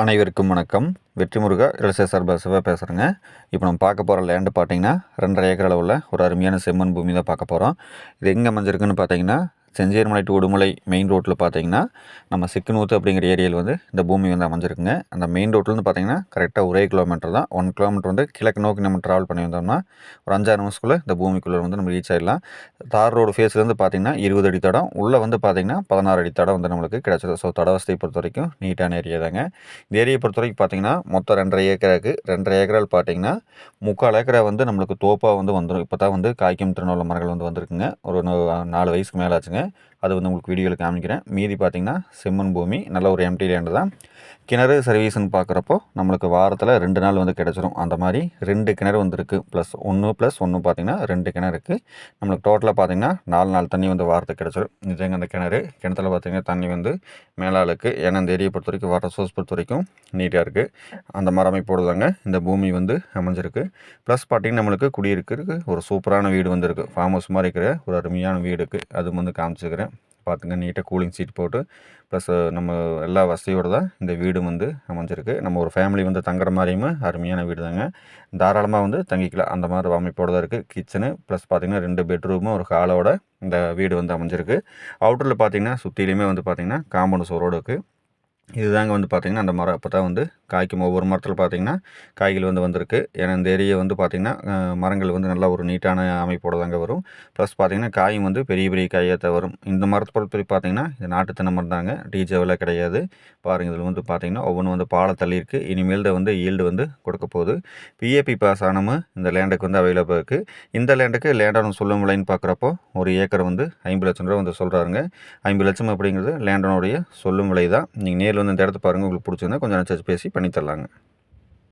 அனைவருக்கும் வணக்கம். வெற்றி முருகா ரியல் சார்பாக சிவா பேசுகிறேங்க இப்போ நம்ம பார்க்க போகிற லேண்டு பார்த்தீங்கன்னா ரெண்டரை ஏக்கர் அளவில் ஒரு அருமையான செம்மண் பூமி தான் பார்க்க போகிறோம் இது எங்கே அமைஞ்சிருக்குன்னு பார்த்தீங்கன்னா செஞ்சேர்மலை டு உடுமலை மெயின் ரோட்டில் பார்த்தீங்கன்னா நம்ம சிக்கனூத்து அப்படிங்கிற ஏரியாவில் வந்து இந்த பூமி வந்து அமைஞ்சிருக்குங்க. அந்த மெயின் ரோட்லேருந்து பார்த்தீங்கன்னா கரெக்டாக ஒரே கிலோமீட்டர் தான். ஒன் கிலோமீட்டர் வந்து கிழக்கு நோக்கி நம்ம ட்ராவல் பண்ணி வந்தோம்னா ஒரு அஞ்சாறு நிமிஷத்துக்குள்ளே இந்த பூமிக்குள்ளே வந்து நம்ம ரீச் ஆகிடலாம் தார் ரோடு ஃபேஸ்லேருந்து பார்த்தீங்கன்னா இருபது அடி தடம். உள்ளே வந்து பார்த்தீங்கன்னா பதினாறு அடி தடம் வந்து நம்மளுக்கு கிடைச்சது ஸோ தட வசதியை பொறுத்த வரைக்கும் நீட்டான ஏரியா தாங்க. இந்த ஏரியை பொறுத்த வரைக்கும் பார்த்தீங்கன்னா மொத்தம் ரெண்டரை ஏக்கராக்கு ரெண்டரை ஏக்கரால் பார்த்தீங்கன்னா முக்கால் ஏக்கரை வந்து நம்மளுக்கு தோப்பாக வந்து வந்துடும் இப்போ தான் வந்து காய்க்கும் திருநூல மரங்கள் வந்து வந்திருக்குங்க. ஒரு நாலு வயசுக்கு மேலே ஆச்சுங்க அது வந்து உங்களுக்கு வீடியோவில் காமிக்கிறேன். மீதி பார்த்திங்கன்னா செம்மண் பூமி நல்ல ஒரு எம்டி லேண்டு தான். கிணறு சர்வீஸ்னு பார்க்குறப்போ நம்மளுக்கு வாரத்தில் ரெண்டு நாள் வந்து கிடச்சிரும். அந்த மாதிரி ரெண்டு கிணறு வந்துருக்கு. ப்ளஸ் ஒன்று ப்ளஸ் ஒன்று பார்த்திங்கன்னா ரெண்டு கிணறு இருக்குது நம்மளுக்கு டோட்டலாக பார்த்திங்கன்னா நாலு நாள் தண்ணி வந்து வாரத்துக்கு கிடச்சிரும். நிஜங்க அந்த கிணறு. கிணத்துல பார்த்திங்கன்னா தண்ணி வந்து மேலாளுக்கு ஏன்னா இந்த ஏரியை பொறுத்த வரைக்கும் வாட்டர் சோர்ஸ் பொறுத்த வரைக்கும் நீட்டாக இருக்குது அந்த மாதிரி அமைப்போடு தாங்க இந்த பூமி வந்து அமைஞ்சிருக்கு. ப்ளஸ் பார்த்திங்கன்னா நம்மளுக்கு குடியிருக்கிறதுக்கு ஒரு சூப்பரான வீடு வந்துருக்கு. ஃபார்ம் ஹவுஸ் மாதிரி இருக்கிற ஒரு அருமையான வீடு இருக்குது அது வந்து காமிச்சிக்கிறேன். பார்த்துங்க நீட்டாக கூலிங் சீட் போட்டு ப்ளஸ் நம்ம எல்லா வசதியோடு தான் இந்த வீடு வந்து அமைஞ்சிருக்கு. நம்ம ஒரு ஃபேமிலி வந்து தங்குற மாதிரியுமே அருமையான வீடு தாங்க. தாராளமாக வந்து தங்கிக்கலாம். அந்த மாதிரி அமைப்போடு தான் இருக்குது கிச்சனு ப்ளஸ் பார்த்திங்கன்னா ரெண்டு பெட்ரூமும் ஒரு ஹாலோட இந்த வீடு வந்து அமைஞ்சிருக்கு. அவுட்டரில் பார்த்திங்கன்னா சுற்றிலையுமே வந்து பார்த்திங்கன்னா காம்பவுண்ட் சோரோடு இருக்குது இதுதாங்க வந்து பார்த்திங்கன்னா அந்த மரம் அப்போ தான் வந்து காய்க்கும் ஒவ்வொரு மரத்தில் பார்த்திங்கன்னா காய்கள் வந்து வந்திருக்கு. ஏன்னா இந்த ஏரியா வந்து பார்த்திங்கன்னா மரங்கள் வந்து நல்லா ஒரு நீட்டான அமைப்போடு தாங்க வரும். ப்ளஸ் பார்த்திங்கன்னா காயும் வந்து பெரிய பெரிய காயாக தான் வரும். இந்த மரத்தை பொறுத்த பார்த்திங்கன்னா இது நாட்டு தென்னை மரம் தாங்க. டீஜேவில் கிடையாது. பாருங்கள் இதில் வந்து பார்த்திங்கன்னா ஒவ்வொன்றும் வந்து பாலை தள்ளியிருக்கு இனிமேல் தான் வந்து ஈல்டு வந்து கொடுக்க போகுது. பிஏபி பாஸ் ஆனமும் இந்த லேண்டுக்கு வந்து அவைலபிள் இருக்குது இந்த லேண்டுக்கு லேண்டான சொல்லும் விலைன்னு பார்க்குறப்போ ஒரு ஏக்கர் வந்து ஐம்பது லட்சம் ரூபா வந்து சொல்கிறாருங்க ஐம்பது லட்சம் அப்படிங்கிறது லேண்டனுடைய சொல்லும் விலை தான் நீங்கள் நேரில் வந்து இந்த இடத்த பாருங்கள் உங்களுக்கு பிடிச்சிருந்தா கொஞ்சம் நினச்சி பேசி பண்ணி தரலாங்க.